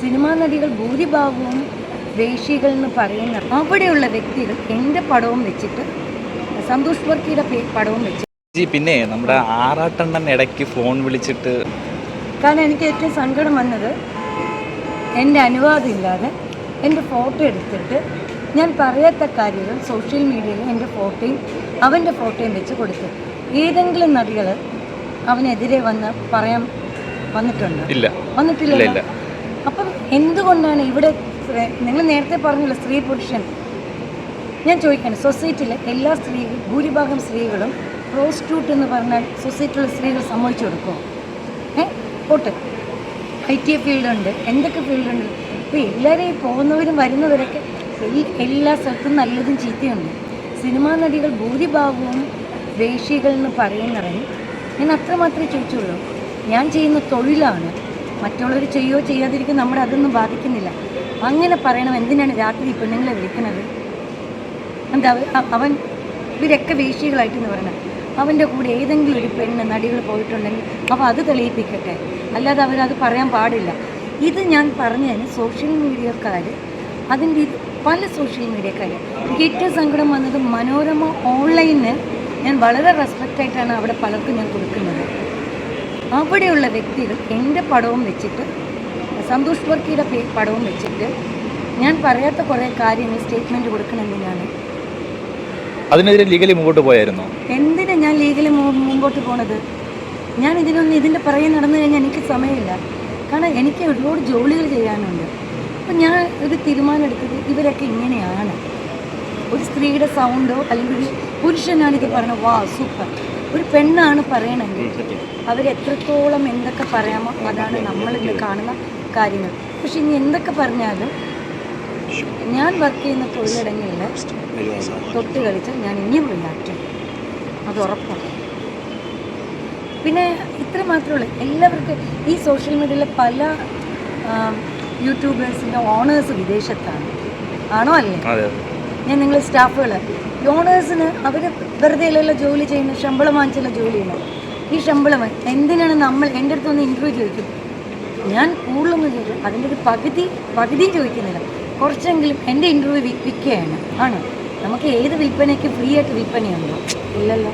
Cinema നടികൾ ഭൂരിഭാഗവും വേഷികൾ എന്ന് പറയുന്ന അവിടെയുള്ള വ്യക്തികൾ എന്റെ പടവും വെച്ചിട്ട് സന്തോഷ് വർക്കിയുടെ പടവും വെച്ച്. ജി പിന്നെ നമ്മുടെ ആറാട്ടെണ്ണൻ ഇടയ്ക്ക് ഫോൺ വിളിച്ചിട്ട് കാരണം എനിക്ക് ഏറ്റവും സങ്കടം വന്നത് എന്റെ അനുവാദം ഇല്ലാതെ എന്റെ ഫോട്ടോ എടുത്തിട്ട് ഞാൻ പറയാത്ത കാര്യങ്ങൾ സോഷ്യൽ മീഡിയയിൽ എന്റെ ഫോട്ടോയും അവന്റെ ഫോട്ടോയും വെച്ച് കൊടുത്തു ഏതെങ്കിലും നടികൾ അവനെതിരെ വന്ന് പറയാൻ വന്നിട്ടുണ്ട്? ഇല്ല. വന്നിട്ടില്ല എന്തുകൊണ്ടാണ് ഇവിടെ നിങ്ങൾ നേരത്തെ പറഞ്ഞല്ലോ സ്ത്രീ പുരുഷൻ? ഞാൻ ചോദിക്കണം സൊസൈറ്റിയിലെ എല്ലാ സ്ത്രീ ഭൂരിഭാഗം സ്ത്രീകളും പ്രോസ്റ്റിറ്റ്യൂട്ട് എന്ന് പറഞ്ഞാൽ സൊസൈറ്റിയിലെ സ്ത്രീകൾ സമ്മതിച്ചു കൊടുക്കുമോ ഏ? പോട്ട്. ഐ ടി ഫീൽഡുണ്ട് എന്തൊക്കെ ഫീൽഡുണ്ട് ഇപ്പോൾ എല്ലാവരും പോകുന്നവരും വരുന്നവരൊക്കെ എല്ലാ സ്ഥലത്തും നല്ലതും ചീത്തയുണ്ട്. സിനിമാ നടികൾ ഭൂരിഭാഗവും വേഷികൾ എന്ന് പറയുന്നവരും ഞാൻ അത്രമാത്രമേ ചോദിച്ചുള്ളൂ. ഞാൻ ചെയ്യുന്ന തൊഴിലാണ് മറ്റുള്ളവർ ചെയ്യോ ചെയ്യാതിരിക്കും നമ്മുടെ അതൊന്നും ബാധിക്കുന്നില്ല. അങ്ങനെ പറയണം എന്തിനാണ് രാത്രി ഈ പെണ്ണുങ്ങളെ വിളിക്കുന്നത്? എന്താ അവൻ ഇവരൊക്കെ വേശികളായിട്ടെന്ന് പറയുന്നത് അവന്റെ കൂടെ ഏതെങ്കിലും ഒരു പെണ്ണ് നടികൾ പോയിട്ടുണ്ടെങ്കിൽ അപ്പോൾ അത് തെളിയിപ്പിക്കട്ടെ. അല്ലാതെ അവരത് പറയാൻ പാടില്ല. ഇത് ഞാൻ പറഞ്ഞതിന് സോഷ്യൽ മീഡിയക്കാർ അതിന്റെ പല സോഷ്യൽ മീഡിയക്കാർ എനിക്ക് ഏറ്റവും സങ്കടം വന്നത് മനോരമ ഓൺലൈനിന് ഞാൻ വളരെ റെസ്പെക്റ്റായിട്ടാണ് അവിടെ പലർക്കും ഞാൻ കൊടുക്കുന്നത്. അവിടെയുള്ള വ്യക്തികൾ എന്റെ പടവും വെച്ചിട്ട് സന്തോഷ് വർക്കിയുടെ പടവും വെച്ചിട്ട് ഞാൻ പറയാത്ത കുറേ കാര്യങ്ങൾ സ്റ്റേറ്റ്മെന്റ് കൊടുക്കണമെന്നാണ് അതിനെതിരെ ലീഗലി മുമ്പോട്ട് പോയായിരുന്നു? എന്തിനാ ഞാൻ ലീഗലി മുമ്പോട്ട് പോണത്? ഞാൻ ഇതിനൊന്നും ഇതിന്റെ പുറകെ നടന്നു കഴിഞ്ഞാൽ എനിക്ക് സമയമില്ല. കാരണം എനിക്ക് ഒരുപാട് ജോലികൾ ചെയ്യാനുണ്ട്. അപ്പം ഞാൻ ഒരു തീരുമാനം എടുത്തത് ഇവരൊക്കെ ഇങ്ങനെയാണ്. ഒരു സ്ത്രീയുടെ സൗണ്ടോ അല്ലെങ്കിൽ ഒരു പുരുഷനാണ് ഇത് പറയുന്നത് വാ സൂപ്പർ ഒരു പെണ്ണാണ് പറയണമെങ്കിൽ അവരെത്രത്തോളം എന്തൊക്കെ പറയാമോ അതാണ് നമ്മളിന്ന് കാണുന്ന കാര്യങ്ങൾ. പക്ഷെ ഇനി എന്തൊക്കെ പറഞ്ഞാലും ഞാൻ വർക്ക് ചെയ്യുന്ന തൊഴിലിടങ്ങളിൽ തൊട്ട് കളിച്ച് ഞാൻ ഇനിയും റിയാക്ട് അത് ഉറപ്പാണ്. പിന്നെ ഇത്ര മാത്രമേ എല്ലാവർക്കും ഈ സോഷ്യൽ മീഡിയയിലെ പല യൂട്യൂബേഴ്സിന്റെ ഓണേഴ്സ് വിദേശത്താണ്. ആണോ അല്ലേ? ഞാൻ നിങ്ങളെ സ്റ്റാഫുകൾ ഓണേഴ്സിന് അവർ വെറുതെ അല്ലല്ലോ ജോലി ചെയ്യുന്ന ശമ്പളം വാങ്ങിച്ചുള്ള ജോലിയാണ് ഈ ശമ്പളം എന്തിനാണ് നമ്മൾ എന്റെ അടുത്ത് ഒന്ന് ഇന്റർവ്യൂ ചോദിക്കും? ഞാൻ കൂടുതലൊന്നും ചോദിക്കും അതിന്റെ ഒരു പകുതി പകുതിയും ചോദിക്കുന്നില്ല. കുറച്ചെങ്കിലും എന്റെ ഇന്റർവ്യൂ വിൽക്കുകയാണ്. ആണ്. നമുക്ക് ഏത് വിൽപ്പനയ്ക്ക് ഫ്രീ ആയിട്ട് വിൽപ്പനയുണ്ടോ? ഇല്ലല്ലോ.